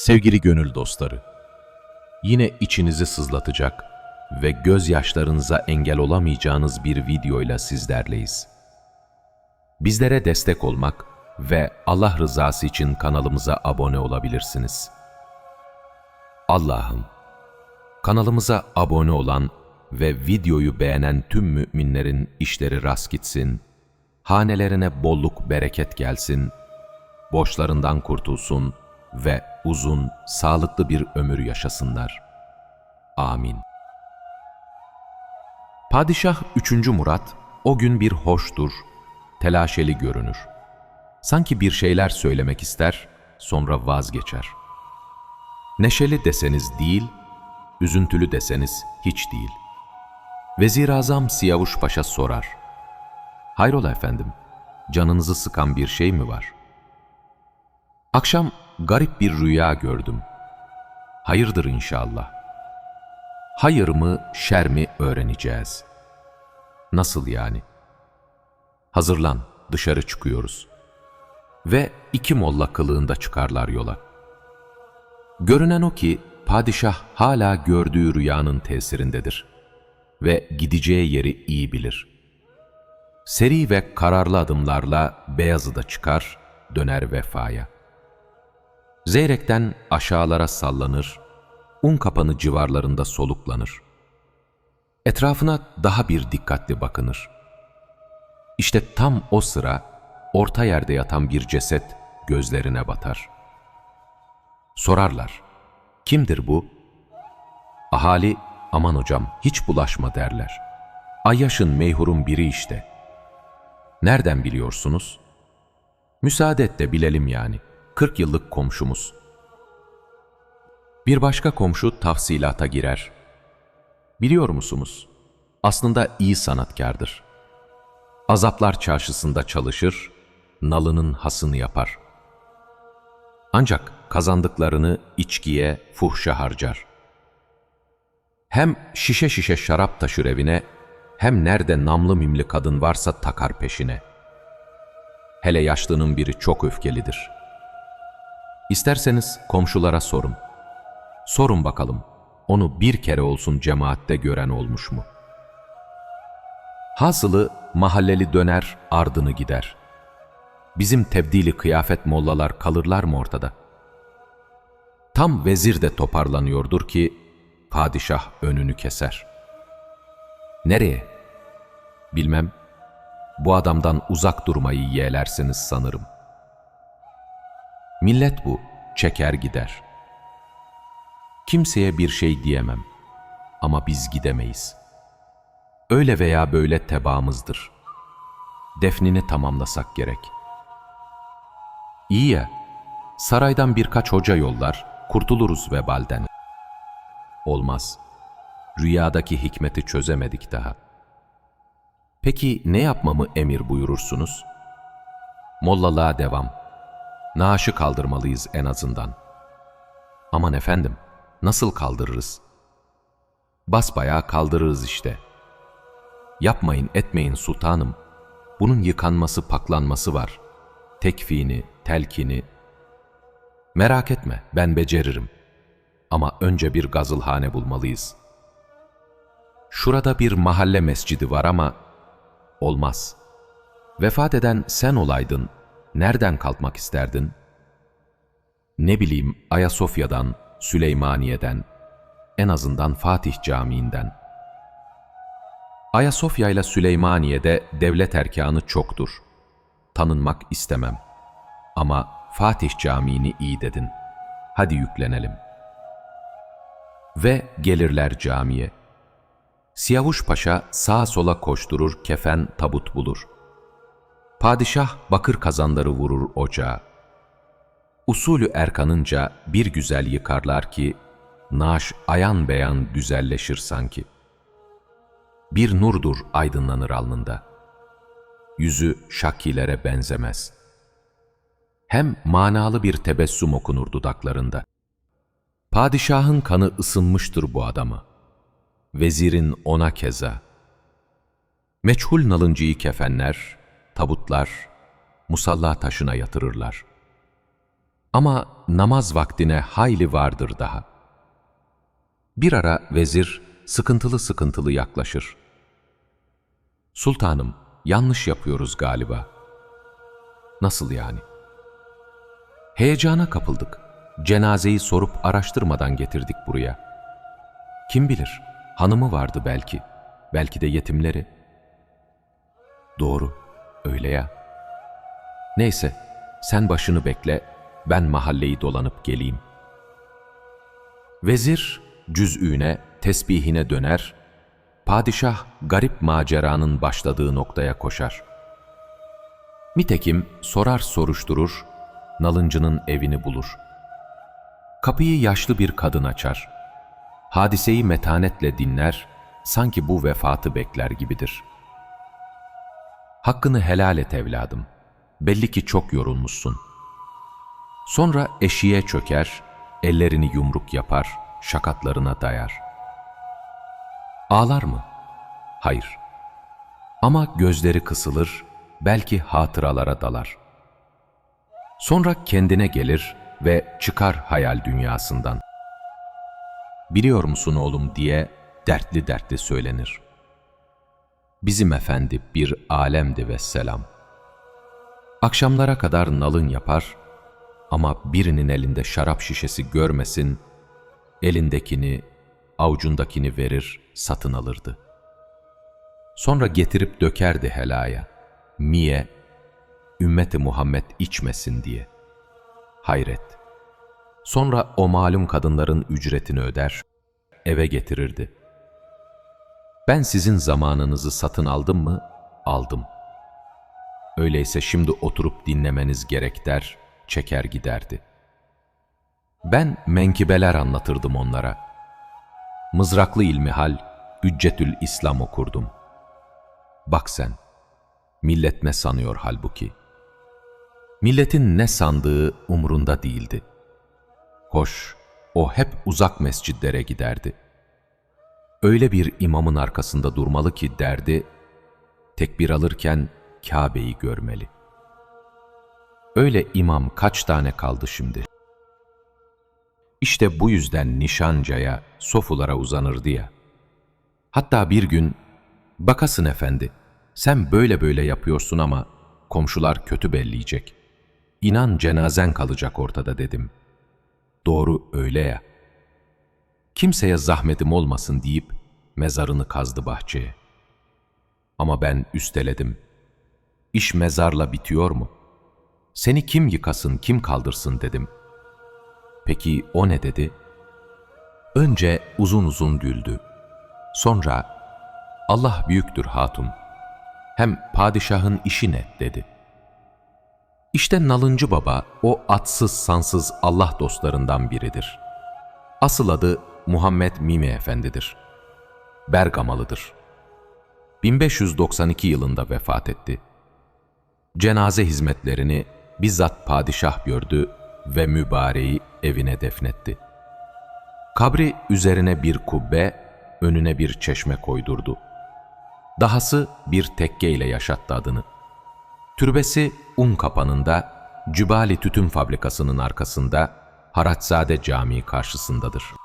Sevgili gönül dostları, yine içinizi sızlatacak ve gözyaşlarınıza engel olamayacağınız bir videoyla sizlerleyiz. Bizlere destek olmak ve Allah rızası için kanalımıza abone olabilirsiniz. Allah'ım, kanalımıza abone olan ve videoyu beğenen tüm müminlerin işleri rast gitsin, hanelerine bolluk bereket gelsin, borçlarından kurtulsun ve uzun, sağlıklı bir ömür yaşasınlar. Amin. Padişah 3. Murat o gün bir hoştur, telaşeli görünür. Sanki bir şeyler söylemek ister, sonra vazgeçer. Neşeli deseniz değil, üzüntülü deseniz hiç değil. Vezir-i Azam Siyavuş Paşa sorar. Hayrola efendim, canınızı sıkan bir şey mi var? Akşam garip bir rüya gördüm. Hayırdır inşallah. Hayır mı, şer mi öğreneceğiz. Nasıl yani? Hazırlan, dışarı çıkıyoruz. Ve iki molla kılığında çıkarlar yola. Görünen o ki padişah hala gördüğü rüyanın tesirindedir ve gideceği yeri iyi bilir. Seri ve kararlı adımlarla Beyazı'da çıkar, döner vefaya. Zeyrek'ten aşağılara sallanır, un kapanı civarlarında soluklanır. Etrafına daha bir dikkatli bakınır. İşte tam o sıra orta yerde yatan bir ceset gözlerine batar. Sorarlar, kimdir bu? Ahali, aman hocam hiç bulaşma derler. Ayyaş'ın meyhurun biri işte. Nereden biliyorsunuz? Müsaade et de bilelim yani. 40 yıllık komşumuz. Bir başka komşu tafsilata girer. Biliyor musunuz? Aslında iyi sanatkardır. Azaplar çarşısında çalışır, nalının hasını yapar. Ancak kazandıklarını içkiye, fuhşa harcar. Hem şişe şişe şarap taşır evine, hem nerede namlı mimli kadın varsa takar peşine. Hele yaşlının biri çok öfkelidir. İsterseniz komşulara sorun. Sorun bakalım, onu bir kere olsun cemaatte gören olmuş mu? Hasılı mahalleli döner, ardını gider. Bizim tebdili kıyafet mollalar kalırlar mı ortada? Tam vezir de toparlanıyordur ki, padişah önünü keser. Nereye? Bilmem, bu adamdan uzak durmayı yeğlersiniz sanırım. Millet bu, çeker gider. Kimseye bir şey diyemem ama biz gidemeyiz. Öyle veya böyle tebaamızdır. Defnini tamamlasak gerek. İyi ya, saraydan birkaç hoca yollar, kurtuluruz vebalden. Olmaz. Rüyadaki hikmeti çözemedik daha. Peki ne yapmamı emir buyurursunuz? Mollalığa devam. Naaşı kaldırmalıyız en azından. Aman efendim, nasıl kaldırırız? Basbayağı kaldırırız işte. Yapmayın etmeyin sultanım. Bunun yıkanması paklanması var. Tekfini, telkini. Merak etme ben beceririm. Ama önce bir gazılhane bulmalıyız. Şurada bir mahalle mescidi var ama olmaz. Vefat eden sen olaydın, nereden kalkmak isterdin? Ne bileyim Ayasofya'dan, Süleymaniye'den, en azından Fatih Camii'nden. Ayasofya ile Süleymaniye'de devlet erkanı çoktur. Tanınmak istemem. Ama Fatih Camii'ni iyi dedin. Hadi yüklenelim. Ve gelirler camiye. Siyavuş Paşa sağa sola koşturur, kefen tabut bulur. Padişah bakır kazanları vurur ocağa. Usulü erkanınca bir güzel yıkarlar ki, naaş ayan beyan güzelleşir sanki. Bir nurdur aydınlanır alnında. Yüzü şakkilere benzemez. Hem manalı bir tebessüm okunur dudaklarında. Padişahın kanı ısınmıştır bu adamı. Vezirin ona keza. Meçhul nalıncıyı kefenler, tabutlar, musalla taşına yatırırlar. Ama namaz vaktine hayli vardır daha. Bir ara vezir sıkıntılı sıkıntılı yaklaşır. Sultanım, yanlış yapıyoruz galiba. Nasıl yani? Heyecana kapıldık. Cenazeyi sorup araştırmadan getirdik buraya. Kim bilir, hanımı vardı belki. Belki de yetimleri. Doğru, öyle ya. Neyse, sen başını bekle, ben mahalleyi dolanıp geleyim. Vezir cüz'üne, tesbihine döner, padişah garip maceranın başladığı noktaya koşar. Nitekim sorar soruşturur, nalıncının evini bulur. Kapıyı yaşlı bir kadın açar. Hadiseyi metanetle dinler, sanki bu vefatı bekler gibidir. Hakkını helal et evladım. Belli ki çok yorulmuşsun. Sonra eşiğe çöker, ellerini yumruk yapar, şakatlarına dayar. Ağlar mı? Hayır. Ama gözleri kısılır, belki hatıralara dalar. Sonra kendine gelir ve çıkar hayal dünyasından. Biliyor musun oğlum diye dertli dertli söylenir. Bizim efendi bir alemdi ve selam. Akşamlara kadar nalın yapar ama birinin elinde şarap şişesi görmesin, elindekini, avucundakini verir, satın alırdı. Sonra getirip dökerdi helaya. Niye? Ümmeti Muhammed içmesin diye. Hayret. Sonra o malum kadınların ücretini öder, eve getirirdi. Ben sizin zamanınızı satın aldım mı? Aldım. Öyleyse şimdi oturup dinlemeniz gerek der, çeker giderdi. Ben menkibeler anlatırdım onlara. Mızraklı ilmihal, Hüccetül İslam okurdum. Bak sen, millet ne sanıyor halbuki? Milletin ne sandığı umrunda değildi. Hoş, o hep uzak mescitlere giderdi. Öyle bir imamın arkasında durmalı ki derdi, tekbir alırken Kabe'yi görmeli. Öyle imam kaç tane kaldı şimdi? İşte bu yüzden nişancaya, sofulara uzanırdı ya. Hatta bir gün, bakasın efendi, sen böyle böyle yapıyorsun ama komşular kötü belleyecek. İnan cenazen kalacak ortada dedim. Doğru öyle ya. Kimseye zahmetim olmasın deyip mezarını kazdı bahçeye. Ama ben üsteledim. İş mezarla bitiyor mu? Seni kim yıkasın, kim kaldırsın dedim. Peki o ne dedi? Önce uzun uzun güldü. Sonra Allah büyüktür hatun. Hem padişahın işi ne dedi. İşte Nalıncı Baba o atsız sansız Allah dostlarından biridir. Asıl adı Muhammed Mimi Efendidir. Bergamalıdır. 1592 yılında vefat etti. Cenaze hizmetlerini bizzat padişah gördü ve mübareği evine defnetti. Kabri üzerine bir kubbe, önüne bir çeşme koydurdu. Dahası bir tekke ile yaşattı adını. Türbesi un kapanında, Cübali Tütün Fabrikası'nın arkasında, Haraçzade Camii karşısındadır.